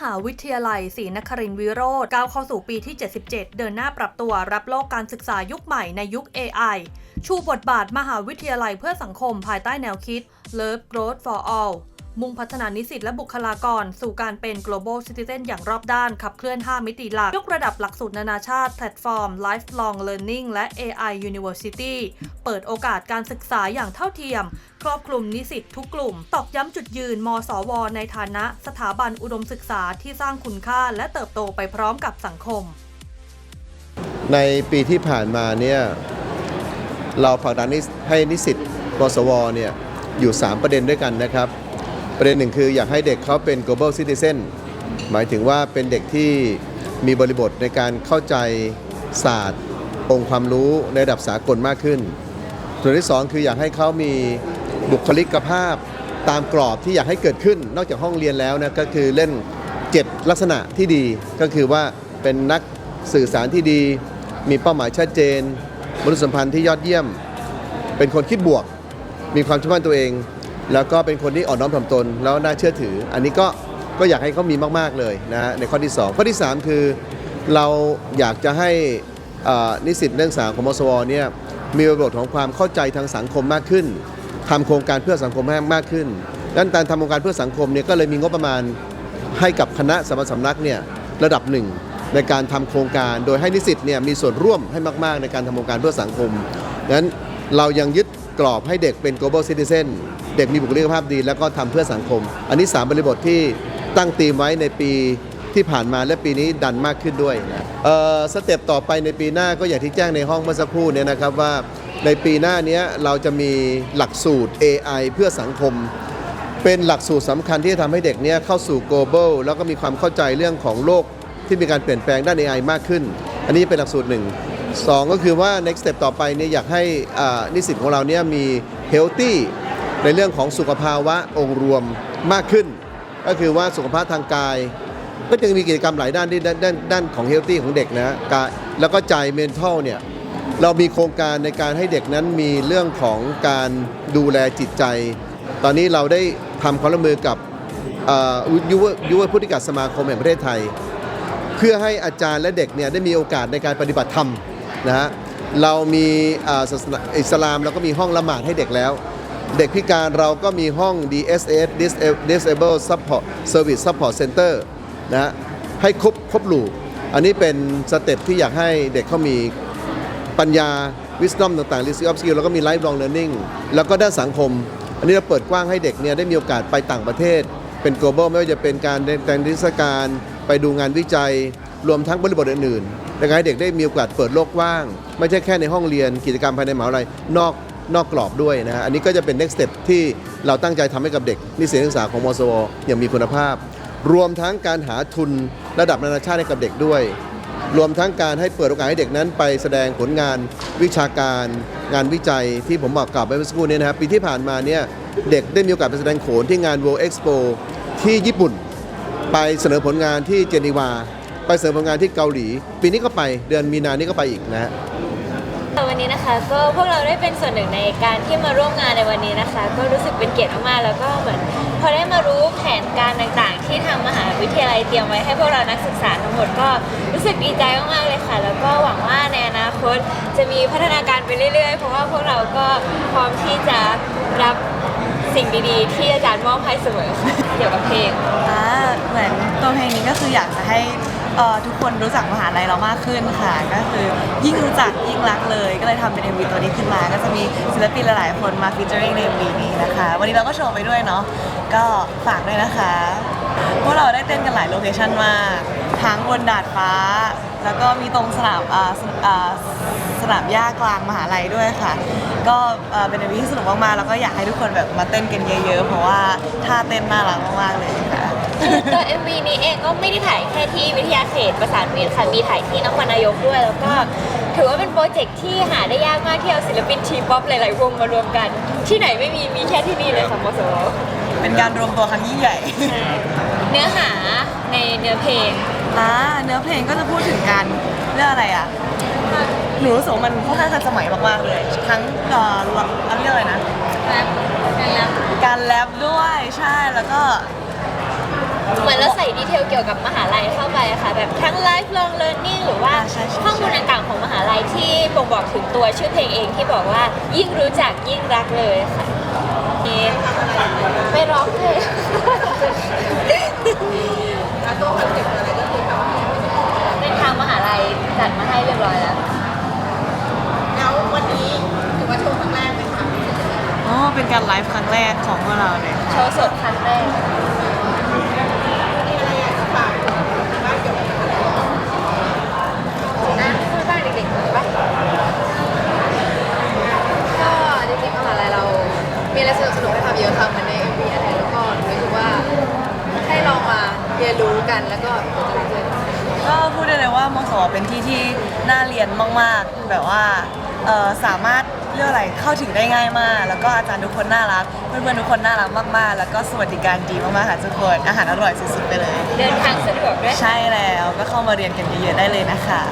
หาวิทยาลัยศรีนครินทรวิโรธก้าวเข้าสู่ปีที่ 77 เดินหน้าปรับตัวรับโลกการศึกษายุคใหม่ในยุค AI ชูบทบาทมหาวิทยาลัยเพื่อสังคมภายใต้แนวคิด Love Growth for All มุ่งพัฒนานิสิตและบุคลากร สู่การเป็น global citizen อย่างรอบด้านขับเคลื่อน 5 มิติหลัก ยกระดับหลักสูตรนานาชาติแพลตฟอร์ม lifelong learning และ AI University เปิดโอกาสการศึกษาอย่างเท่าเทียม ครอบคลุมนิสิตทุกกลุ่ม ตอกย้ำจุดยืน มสว ในฐานะสถาบันอุดมศึกษาที่สร้างคุณค่า และเติบโตไปพร้อมกับสังคม ในปีที่ผ่านมาเนี่ยเราผลักดันให้นิสิตกสวเนี่ยอยู่ 3 ประเด็นด้วยกันนะครับ ประเด็นหนึ่งคืออยากให้เด็กเขาเป็น global citizen หมายถึงว่าเป็นเด็กที่มีบริบทในการเข้าใจศาสตร์ องค์ความรู้ในระดับสากลมากขึ้น ส่วนที่ 2 คืออยากให้เขามีบุคลิกภาพตามกรอบที่อยากให้เกิดขึ้น นอกจากห้องเรียนแล้วนะก็คือเล่น 7 ลักษณะที่ดีก็คือว่าเป็นนักสื่อสารที่ดี มีเป้าหมายชัดเจนมนุษยสัมพันธ์ที่ยอดเยี่ยม เป็นคนคิดบวก มีความเชื่อมั่นตัวเอง แล้วก็เป็นคนที่อ่อนน้อมถ่อมตน แล้วน่าเชื่อถือ อันนี้ก็ก็อยากให้เขามีมาก ๆ เลยนะฮะในข้อที่ 2 ข้อที่ 3 คือเราอยากจะให้นิสิตนักศึกษาของมสวเนี่ยมีบริบทของความเข้าใจทางสังคมมากขึ้นทำโครงการเพื่อสังคมให้มากขึ้นดังนั้นการทำโครงการเพื่อสังคมเนี่ยก็เลยมีงบประมาณให้กับคณะสมณสำนักเนี่ยระดับหนึ่งในการทำโครงการโดยให้นิสิตเนี่ยมีส่วนร่วมให้มาก ๆ ในการทำโครงการเพื่อสังคมงนั้นเรายังยึด กรอบให้เด็กเป็น global citizen เด็กมีบุคลิกภาพดี แล้วก็ทำเพื่อสังคม อันนี้ 3 บริบทที่ตั้งตีมไว้ในปีที่ผ่านมาและปีนี้ดันมากขึ้นด้วยนะเอ่อสเต็ปต่อไปในปีหน้าก็อย่างที่แจ้งในห้องเมื่อสักครู่เนี่ยนะครับว่าในปีหน้าเนี้ยเราจะมีหลักสูตร AI เพื่อสังคม เป็นหลักสูตรสำคัญที่จะทำให้เด็กเนี้ยเข้าสู่ global แล้วก็มีความเข้าใจเรื่องของโลกที่มีการเปลี่ยนแปลงด้าน AI มากขึ้น อันนี้เป็นหลักสูตรหนึ่ง สองก็คือว่า next step ต่อไปเนี่ยอยากให้นิสิตของเราเนี่ยมี healthy ในเรื่องของสุขภาวะองค์รวมมากขึ้น ก็คือว่าสุขภาพทางกาย ก็จะมีกิจกรรมหลายด้านที่ด้านด้านนของ healthy ของเด็กนะกายแล้วก็ใจ mental เนี่ยเรามีโครงการในการให้เด็กนั้นมีเรื่องของการดูแลจิตใจ ตอนนี้เราได้ทำความร่วมมือกับยุวยุวพุทธิกัสสมาคมแห่งประเทศไทย เพื่อให้อาจารย์และเด็กเนี่ยได้มีโอกาสในการปฏิบัติธรรม นะฮะเรามีศาสนาอิสลามเราก็มีห้องละหมาดให้เด็กแล้ว เด็กพิการเราก็มีห้อง DSS Disable Support Service Support Center นะฮะให้ครบครบหลูอันนี้เป็นสเต็ปที่อยากให้เด็กเขามีปัญญา wisdom ต่างๆ leadership skill แล้วก็มี lifelong learning แล้วก็ด้านสังคม อันนี้เราเปิดกว้างให้เด็กเนี่ยได้มีโอกาสไปต่างประเทศ เป็น global ไม่ว่าจะเป็นการแต่งนิทรรศการ ไปดูงานวิจัย รวมทั้งบริบทอื่นๆและให้เด็กได้มีโอกาสเปิดโลกกว้าง ไม่ใช่แค่ในห้องเรียนกิจกรรมภายในมหาวิทยาลัยนอกนอกกรอบด้วยนะฮะอันนี้ก็จะเป็น next step ที่เราตั้งใจทำให้กับเด็กนิสิตนักศึกษาของมสวอย่างมีคุณภาพ รวมทั้งการหาทุนระดับนานาชาติให้กับเด็กด้วย รวมทั้งการให้เปิดโอกาสให้เด็กนั้น ไปแสดงผลงานวิชาการ งานวิจัยที่ผมบอกกลับไปเมื่อสักครู่นี้นะครับปีที่ผ่านมาเนี่ยเด็กได้มีโอกาสไปแสดงโขนที่งาน World Expo ที่ญี่ปุ่น ไปเสนอผลงานที่เจนีวา ไปเสนอผลงานที่เกาหลี ปีนี้ก็ไปเดือนมีนานี้ก็ไปอีกนะฮะวันนี้นะคะก็พวกเราได้เป็นส่วนหนึ่งในการที่มาร่วมงานในวันนี้นะคะ ก็รู้สึกเป็นเกียรติมากๆแล้วก็เหมือนพอได้มารู้แผนการต่างๆ ที่ทางมหาวิทยาลัยเตรียมไว้ให้พวกเรานักศึกษาทั้งหมดก็รู้สึกดีใจมากๆเลยค่ะ แล้วก็หวังว่าในอนาคตจะมีพัฒนาการไปเรื่อยๆ เพราะว่าพวกเราก็พร้อมที่จะรับสิ่งดีๆ ที่อาจารย์มอบให้เสมอค่ะเกี่ยวกับเพลง อ่าเหมือนตัวเพลงนี้ก็คืออยากจะให้ เอ่อทุกคนรู้จักมหาลัยเรามากขึ้นค่ะ ก็คือยิ่งรู้จักยิ่งรักเลย ก็เลยทำเป็น MV ตัวนี้ขึ้นมา ก็จะมีศิลปินหลายๆคนมาฟีเจอริงใน MV นี้นะคะ วันนี้เราก็โชว์ไปด้วยเนาะก็ฝากด้วยนะคะพวกเราได้เต้นกันหลายโลเคชั่นมากทั้งบนดาดฟ้า แล้วก็มีตรงสนามอ่าสอ่าสนามหญ้ากลางมหาลัยด้วยค่ะ ก็เอ่อเป็น MV ที่สนุกมากๆแล้วก็อยากให้ทุกคนแบบมาเต้นกันเยอะๆ เพราะว่าท่าเต้นน่ารักมากๆเลยค่ะ ตัว MV นี้เองก็ไม่ได้ถ่ายแค่ที่วิทยาเขตประสานมิตรค่ะมีถ่ายที่นครนายกด้วย แล้วก็ถือว่าเป็นโปรเจกต์ที่หาได้ยากมากที่เอาศิลปินทีป๊อปหลายๆวงมารวมกัน ที่ไหนไม่มีมีแค่ที่นี่เลยค่ะมสวเป็นการรวมตัวครั้งยิ่งใหญ่เนื้อหาในเนื้อเพลงอ่าเนื้อเพลงก็จะพูดถึงการเรื่องอะไรอะหนูรู้สึกว่ามันค่อนข้างทันสมัยมากๆเลย ทั้งเอ่อเราเรียกอะไรนะแรปการแรปการแรปด้วยใช่แล้วก็ เหมือนเราใส่ดีเทลเกี่ยวกับมหาลัยเข้าไปค่ะ แบบทั้ง lifelong learning หรือว่าใช่ใช่ใช่ ข้อมูลต่างๆของมหาลัยที่บ่งบอกถึงตัวชื่อเพลงเองที่บอกว่ายิ่งรู้จักยิ่งรักเลยค่ะนี่ไม่ร้องเลย เป็นทางมหาลัยจัดมาให้เรียบร้อยแล้ว แล้ววันนี้ถือว่าโชว์ครั้งแรกไหมคะอ๋อเป็นการไลฟ์ครั้งแรกของพวกเราเลยค่ะโชว์สดครั้งแรก มีอะไรอยากจะฝากบ้างเกี่ยวกับ นะพูดบ้างเด็กๆหน่อยปะ ก็จริงๆมหาลัยเรา มีอะไรสนุกๆให้ทำเยอะค่ะเหมือนใน MV อะไรแล้วก็รู้สึกว่าให้ลองมาเรียนรู้กันแล้วก็เจอเพื่อนก็พูดได้เลยว่ามสวเป็นที่ที่น่าเรียนมากๆแบบว่าเอ่อสามารถเรียกอะไรเข้าถึงได้ง่ายมาก แล้วก็อาจารย์ทุกคนน่ารักเพื่อนๆทุกคนน่ารักมากๆ แล้วก็สวัสดิการดีมากๆค่ะทุกคนอาหารอร่อยสุดๆไปเลย เดินทางสะดวกด้วย ใช่แล้วก็เข้ามาเรียนกันเยอะๆได้เลยนะคะ